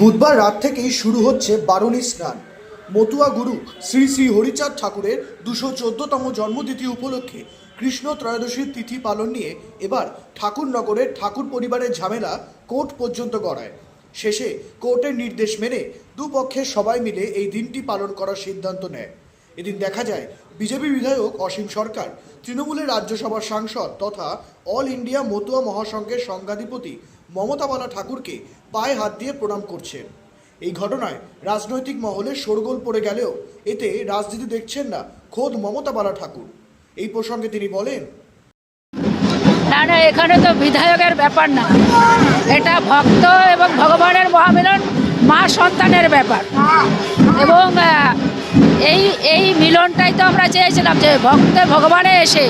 বুধবার রাত থেকেই শুরু হচ্ছে বারুণী স্নান। মতুয়া গুরু শ্রী শ্রী হরিচাঁদ ঠাকুরের দুশো চোদ্দতম জন্মতিথি উপলক্ষে কৃষ্ণ ত্রয়োদশীর তিথি পালন নিয়ে এবার ঠাকুরনগরের ঠাকুর পরিবারের ঝামেলা কোর্ট পর্যন্ত গড়ায়। শেষে কোর্টের নির্দেশ মেনে দুপক্ষের সবাই মিলে এই দিনটি পালন করার সিদ্ধান্ত নেয়। এদিন দেখা যায় বিজেপি বিধায়ক অসীম সরকার, তৃণমূলের রাজ্যসভার সাংসদ তথা অল ইন্ডিয়া মতুয়া মহাসংঘের সংঘাধিপতি মমতা বালা ঠাকুরকে পায়ে হাত দিয়ে প্রণাম করছেন। এই ঘটনায় রাজনৈতিক মহলে শোরগোল পড়ে গেলেও এতে রাজনীতি দেখছেন না খোদ মমতা বালা ঠাকুর। এই প্রসঙ্গে তিনি বলেন, না না, এখানে তো বিধায়কের ব্যাপার না। এটা ভক্ত এবং ভগবানের মহামিলন মা সন্তানের ব্যাপার। এবং এই এই মিলনটাই তো আমরা চেয়েছিলাম যে ভক্ত ভগবানে এসে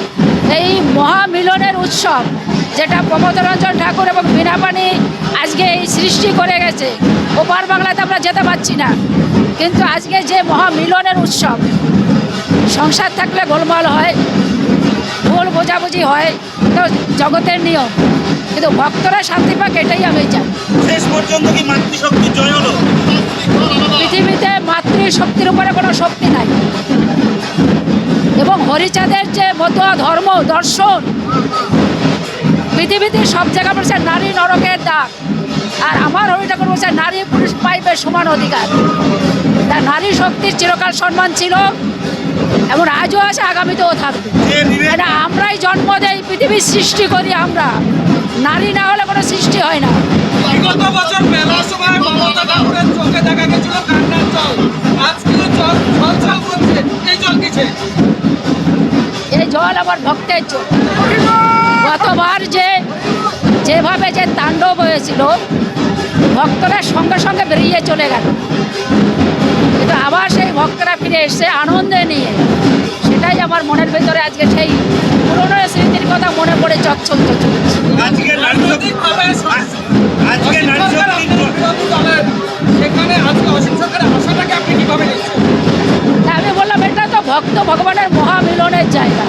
এই মহামিলনের উৎসব যেটা প্রমোদরঞ্জন ঠাকুর এবং বীণাপানি আজকে এই সৃষ্টি করে গেছে। ওপার বাংলাতে আমরা যেতে পারছি না। কিন্তু আজকে যে মহামিলনের উৎসব, সংসার থাকলে গোলমাল হয়, ভুল বোঝাবুঝি হয়, তো জগতের নিয়ম। কিন্তু ভক্তরা শান্তি পাক এটাই আমি চাই। শেষ পর্যন্ত কি মাতৃশক্তির জয় হলো পৃথিবীতে মাতৃশক্তির উপরে কোনো শক্তি নাই। এবং হরিচাঁদের যে মতুয়া ধর্ম দর্শন পৃথিবীতে সব জায়গা বলছে নারী নরকের দাগ। আর আমার হরি ঠাকুর বলছে নারী পুরুষ পাইবে সমান অধিকার। তা নারী শক্তির চিরকাল সম্মান ছিল এমন আজও আছে আগামীতেও থাকবে। আমরাই জন্ম দেই পৃথিবীর সৃষ্টি করি আমরা। নারী না হলে কোনো সৃষ্টি হয় না। বিগত বছর মেলার সময় মমতা ঠাকুরের চোখে দেখা গেছিল কান্নার জল। আজ জল জল জল করছে এই জল কিছে এই জল আমার ভক্তের জল। গতবার যে যেভাবে যে তাণ্ডব হয়েছিল ভক্তরা সঙ্গে সঙ্গে বেরিয়ে চলে গেল। কিন্তু আবার সেই ভক্তরা ফিরে এসছে আনন্দে নিয়ে সেটাই আমার মনের ভেতরে আজকে সেই পুরনো কথা মনে পড়ে নিচ্ছেন তা আমি বললাম এটা তো ভক্ত ভগবানের মহামিলনের জায়গা।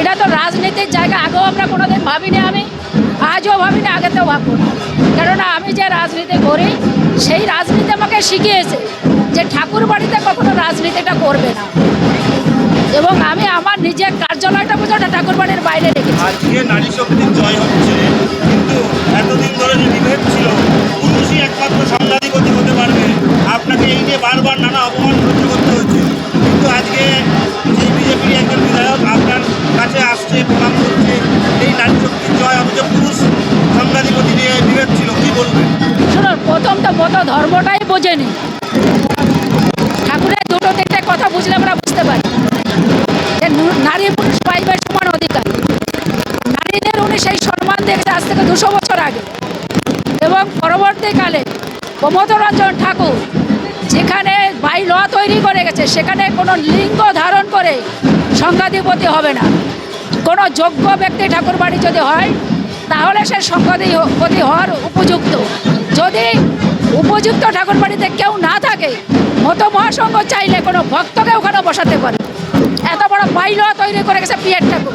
এটা তো রাজনীতির জায়গা। আগেও আমরা কোনোদিন ভাবিনি আমি আজও ভাবিনি আগেতেও ভাববো না। কেননা আমি যে রাজনীতি করি সেই রাজনীতি আমাকে শিখিয়েছে যে ঠাকুর বাড়িতে কখনো রাজনীতিটা করবে না। এবং আমি আমার নিজের কার্যালয়টা বোঝাটা ঠাকুর বাড়ির বাইরে রেখেছি। আজকে নারী শক্তির জয় হচ্ছে কিন্তু এতদিন ধরে যে বিভেদ ছিল পুরুষই একমাত্র সাংঘাতিকতি হতে পারবে। আপনাকে এই নিয়ে বারবার নানা অপমান সহ্য করতে হচ্ছে। কিন্তু আজকে সেই বিজেপির একজন বিধায়ক আপনার কাছে আসছে প্রণাম করছে এই নারী শক্তির জয় অথচ পুরুষ সাংঘাতিকতি নিয়ে বিভেদ ছিল কি বলবেন? শুনুন প্রথম তো মতো ধর্মটাই বোঝেনি। এবং পরবর্তীকালে প্রমোদরঞ্জন ঠাকুর, যেখানে বাই ল তৈরি করে গেছে, সেখানে কোনো লিঙ্গ ধারণ করে সংখ্যাধিপতি হবে না। কোনো যোগ্য ব্যক্তি ঠাকুর বাড়ি যদি হয়, তাহলে সে সংখ্যাধিপতি হওয়ার উপযুক্ত। যদি উপযুক্ত ঠাকুর বাড়িতে কেউ না থাকে মতো মহাসংঘ চাইলে কোনো ভক্তকে ওখানে বসাতে পারে। এত বড় বাইল তৈরি করে গেছে পিয়ার ঠাকুর।